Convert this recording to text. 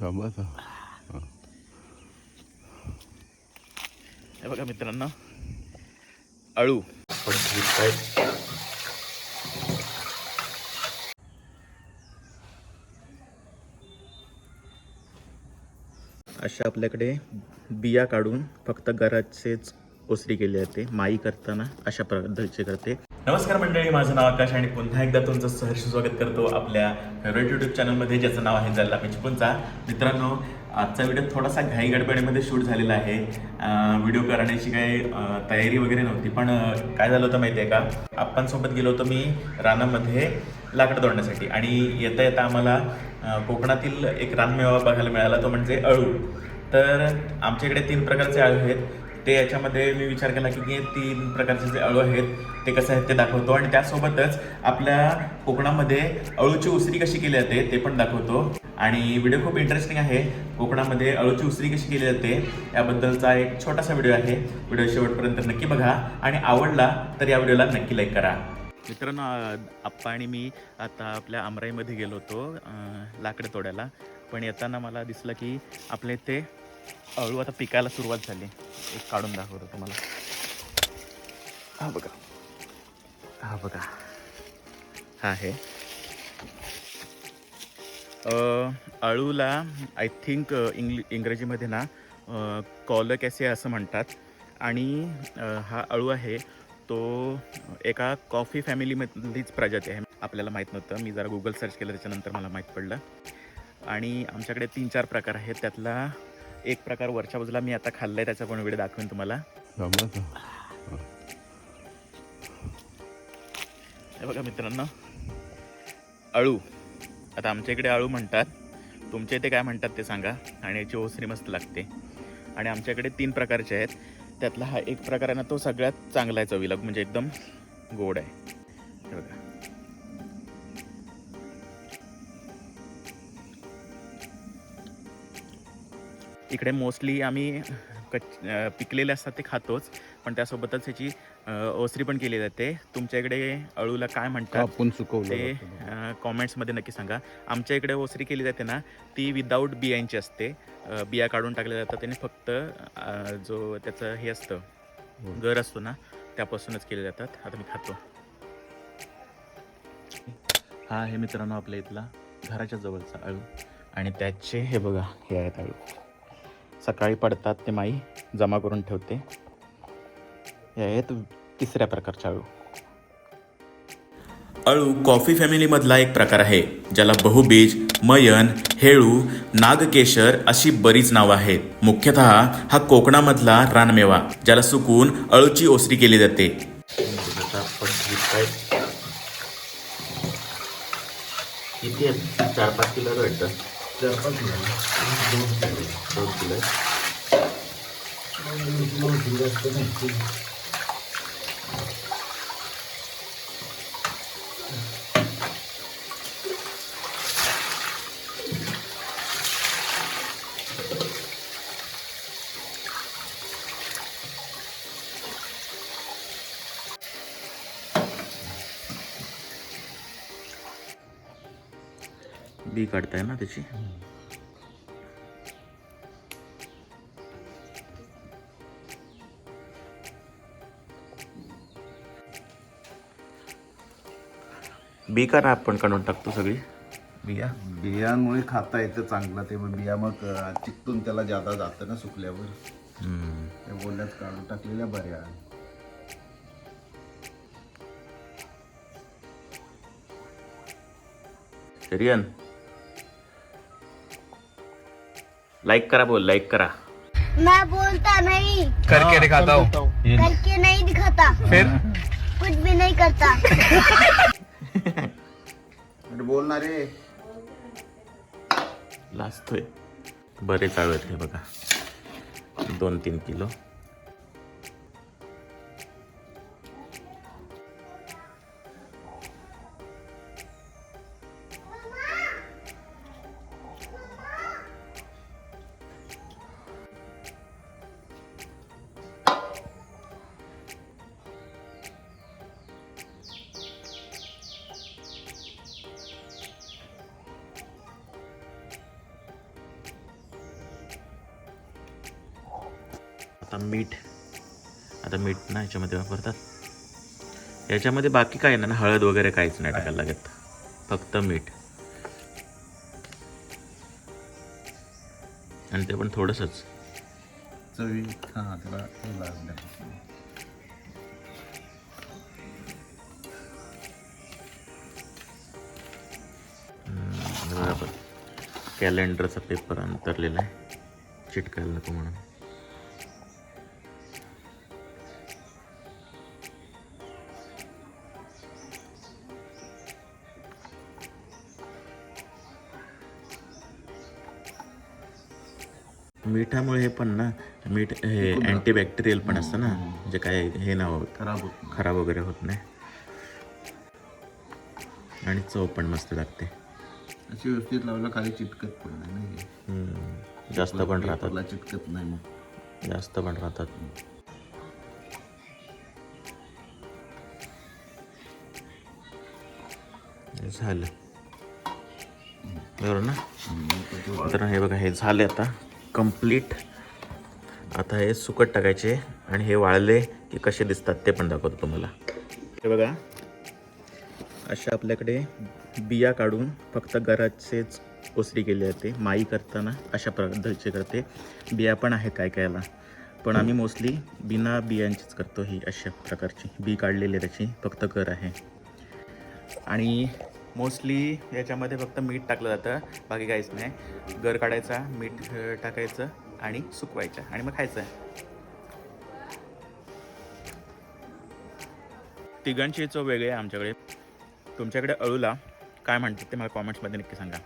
थांबाचा हे बघा मित्रांनो अळू अशा आपल्याकडे बिया काढून फक्त घराचेच ओसरी केली जाते. माई करताना अशा पद्धतीचे करते. नमस्कार मंडळी माझं नाव आकाश आणि पुन्हा एकदा तुमचं सहर्ष स्वागत करतो आपल्या फेवरेट युट्यूब चॅनलमध्ये ज्याचं नाव आहे जल्ला मिचपूनचा मित्रांनो आजचा व्हिडिओ थोडासा घाई गडबडीमध्ये शूट झालेला आहे. व्हिडिओ करण्याची काही तयारी वगैरे नव्हती पण काय झालं होतं माहिती आहे का आप्पांसोबत गेलो होतो मी रानामध्ये लाकडं तोडण्यासाठी. आणि येता येता आम्हाला कोकणातील एक रानमेवा बघायला मिळाला तो म्हणजे अळू. तर आमच्याकडे तीन प्रकारचे अळू आहेत. ते याच्यामध्ये मी विचार केला की की तीन प्रकारचे जे अळू आहेत ते कसं आहेत ते दाखवतो. आणि त्यासोबतच आपल्या कोकणामध्ये अळूची उसरी कशी केली जाते ते पण दाखवतो. आणि व्हिडिओ खूप इंटरेस्टिंग आहे. कोकणामध्ये अळूची उसरी कशी केली जाते याबद्दलचा एक छोटासा व्हिडिओ आहे. व्हिडिओ शेवटपर्यंत नक्की बघा. आणि आवडला तर या व्हिडिओला नक्की लाईक करा. मित्रांनो आप्पा आणि मी आता आपल्या आमराईमध्ये गेलो होतो लाकडं तोडायला. पण येताना मला दिसलं की आपल्या इथे अळू आता पिकायला सुरुवात झाली. एक काढून दाखवतो तुम्हाला. हा बघा. हा बघा. हा आहे. अळूला आय थिंक इंग्लि इंग्रजीमध्ये ना कॉलकॅसे असं म्हणतात. आणि हा अळू आहे तो एका कॉफी फॅमिलीमधलीच प्रजाती आहे. आपल्याला माहीत नव्हतं. मी जरा गुगल सर्च केलं त्याच्यानंतर मला माहीत पडलं. आणि आमच्याकडे तीन चार प्रकार आहेत. त्यातला एक प्रकार वरच्या बाजूला मी आता खाल्ला आहे त्याचा पण व्हिडिओ दाखवेन तुम्हाला. हे बघा मित्रांनो अळू. आता आमच्या इकडे अळू म्हणतात. तुमच्या इथे काय म्हणतात ते सांगा आणि याची ओसरी मस्त लागते. आणि आमच्याकडे तीन प्रकारचे आहेत. त्यातला हा एक प्रकार आहे ना तो सगळ्यात चांगला आहे चवीला म्हणजे एकदम गोड आहे. बघा. इकडे मोस्टली आम्ही कच पिकलेले असतात ते खातोच पण त्यासोबतच ह्याची ओसरी पण केली जाते. तुमच्या इकडे अळूला काय म्हणतात? कापून सुकवलं ते. कॉमेंट्समध्ये नक्की सांगा. आमच्या इकडे ओसरी केली जाते ना ती विदाऊट बियांची असते. बिया काढून टाकल्या जातात आणि फक्त जो त्याचं हे असतं हो. घर असतो ना त्यापासूनच केले जातात. आता मी खातो. हा आहे मित्रांनो आपल्या इथला घराच्या जवळचा अळू. आणि त्याचे हे बघा हे आहेत अळू. सकाळी पडतात ते माई जमा करून ठेवते. हे आहेत तिसऱ्या प्रकारचे अळू. अळू कॉफी फॅमिलीमधला एक प्रकार आहे ज्याला बहुबीज मयन हेळू नागकेशर अशी बरीच नावं आहेत. मुख्यतः हा कोकणामधला रानमेवा ज्याला सुकून अळूची ओसरी केली जाते. किती चार पाच किलो वाटतं चार पाच दोन किलो बी काढताय ना त्याची. बी का आपण काढून टाकतो सगळी? बिया? बियांमुळे खाता येतं चांगलं ते मग बिया मग चिकटून त्याला जादा जातं ना सुकल्यावर. त्या बोलल्यात काढून टाकलेल्या बऱ्या. रियन लाईक करा बोल लाईक करा. मैं बोलता नहीं। करके दिखाता हूँ. करके नहीं दिखाता। फिर? कुछ भी नहीं करता। अरे बोल ना रे। लाजतोय. बरेच हे बघा. दोन तीन किलो. आता मीठ. आता मीठ ना याच्यामध्ये वापरतात. याच्यामध्ये बाकी काय ना हळद वगैरे काहीच नाही टाकायला लागत. फक्त मीठ. आणि ते पण थोडंसंच. चवी हां त्याला लागण्यापासून हम्म, बरोबर. कॅलेंडरचा पेपर अंतरलेला आहे. चिटकायला नको म्हणून. मिठामुळे हे पण ना मीठ हे अँटीबॅक्टेरियल पण असतं ना म्हणजे काय हे ना खराब होत नाही. खराब वगैरे होत नाही. आणि चव पण मस्त लागते. अशी व्यवस्थित लावलं खाली चिटकत पण नाही हे. जास्त पण राहतात. चिटकत नाही मग. जास्त पण राहतात. झालं. बरोबर ना? तर हे बघा हे झाले आता. कंप्लीट आता हे सुकट टाकायचे आणि हे वाळले की कसे दिसतात ते पण दाखवतो तुम्हाला. हे बघा. अशा आपल्याकडे बिया काढून फक्त घराचेच ओसरी केली जाते. माई करताना अशा पद्धतीचे करते. बिया पण आहेत काय कायला पण आम्ही मोस्टली बिना बियांचीच करतो ही अशा प्रकारची. बी काढलेली त्याची. फक्त घर आहे. आणि मोस्टली याच्यामध्ये फक्त मीठ टाकलं जातं. बाकी काहीच नाही. गर काढायचा मीठ टाकायचं आणि सुकवायचं. आणि मग खायचं. तिघांची चव वेगळी आहे आमच्याकडे. तुमच्याकडे अळूला काय म्हणतात ते मला कॉमेंट्समध्ये नक्की सांगा.